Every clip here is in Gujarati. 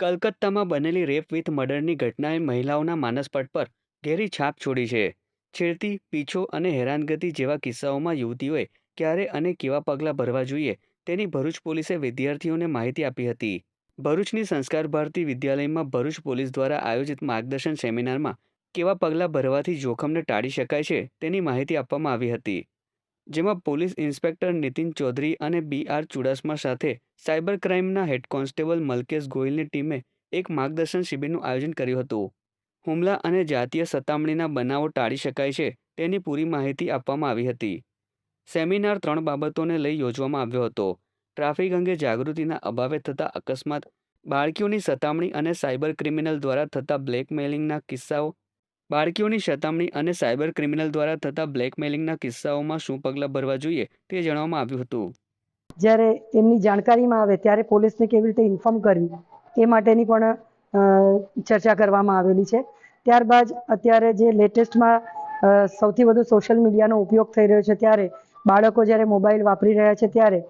કલકત્તામાં બનેલી રેપ વિથ મર્ડરની ઘટનાએ મહિલાઓના માનસપટ પર ઘેરી છાપ છોડી છે. છેડતી, પીછો અને હેરાનગતિ જેવા કિસ્સાઓમાં યુવતીઓએ ક્યારે અને કેવા પગલાં ભરવા જોઈએ તેની ભરૂચ પોલીસે વિદ્યાર્થીઓને માહિતી આપી હતી. ભરૂચની સંસ્કાર ભારતી વિદ્યાલયમાં ભરૂચ પોલીસ દ્વારા આયોજિત માર્ગદર્શન સેમિનારમાં કેવા પગલાં ભરવાથી જોખમને ટાળી શકાય છે તેની માહિતી આપવામાં આવી હતી. જેમાં પોલીસ ઇન્સ્પેક્ટર નીતિન ચૌધરી અને બી આર ચુડાસમા સાથે સાયબર ક્રાઇમના હેડ કોન્સ્ટેબલ મલકેશ ગોયલની ટીમે એક માર્ગદર્શન શિબિરનું આયોજન કર્યું હતું. હુમલા અને જાતીય સતામણીના બનાવો ટાળી શકાય છે તેની પૂરી માહિતી આપવામાં આવી હતી. સેમિનાર ત્રણ બાબતોને લઈ યોજવામાં આવ્યો હતો. ટ્રાફિક અંગે જાગૃતિના અભાવે થતા અકસ્માત, બાળકીઓની સતામણી અને સાયબર ક્રિમિનલ દ્વારા થતા બ્લેકમેલિંગના કિસ્સાઓ બાળકીઓની સતામણી અને સાયબર ક્રિમિનલ દ્વારા થતા બ્લેકમેલિંગના કિસ્સાઓમાં શું પગલાં ભરવા જોઈએ તે જણાવવામાં આવ્યું હતું. જ્યારે એમની જાણકારીમાં આવે ત્યારે પોલીસને કેવી રીતે ઇન્ફોર્મ કરવી એ માટેની પણ ચર્ચા કરવામાં આવેલી છે. ત્યારબાદ અત્યારે જે લેટેસ્ટમાં સૌથી વધુ સોશિયલ મીડિયાનો ઉપયોગ થઈ રહ્યો છે ત્યારે બાળકો જ્યારે મોબાઈલ વાપરી રહ્યા છે ત્યારે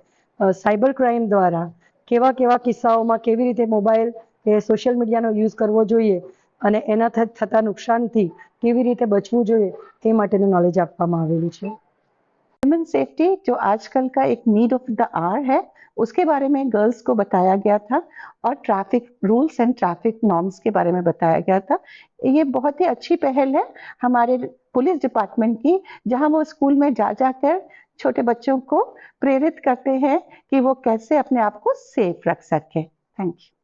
સાયબર ક્રાઇમ દ્વારા કેવા કેવા કિસ્સાઓમાં કેવી રીતે મોબાઈલ એ સોશિયલ મીડિયાનો યુઝ કરવો જોઈએ અને એના થ- થતા નુકસાનથી કેવી રીતે બચવું જોઈએ એ માટેનું નોલેજ આપવામાં આવેલું છે वुमेन सेफ्टी जो आजकल का एक नीड ऑफ द आवर है उसके बारे में गर्ल्स को बताया गया था और traffic rules and traffic norms के बारे में बताया गया था ये बहुत ही अच्छी पहल है हमारे पुलिस डिपार्टमेंट की जहां वो स्कूल में जा जाकर छोटे बच्चों को प्रेरित करते हैं कि वो कैसे अपने आप को सेफ रख सके थैंक यू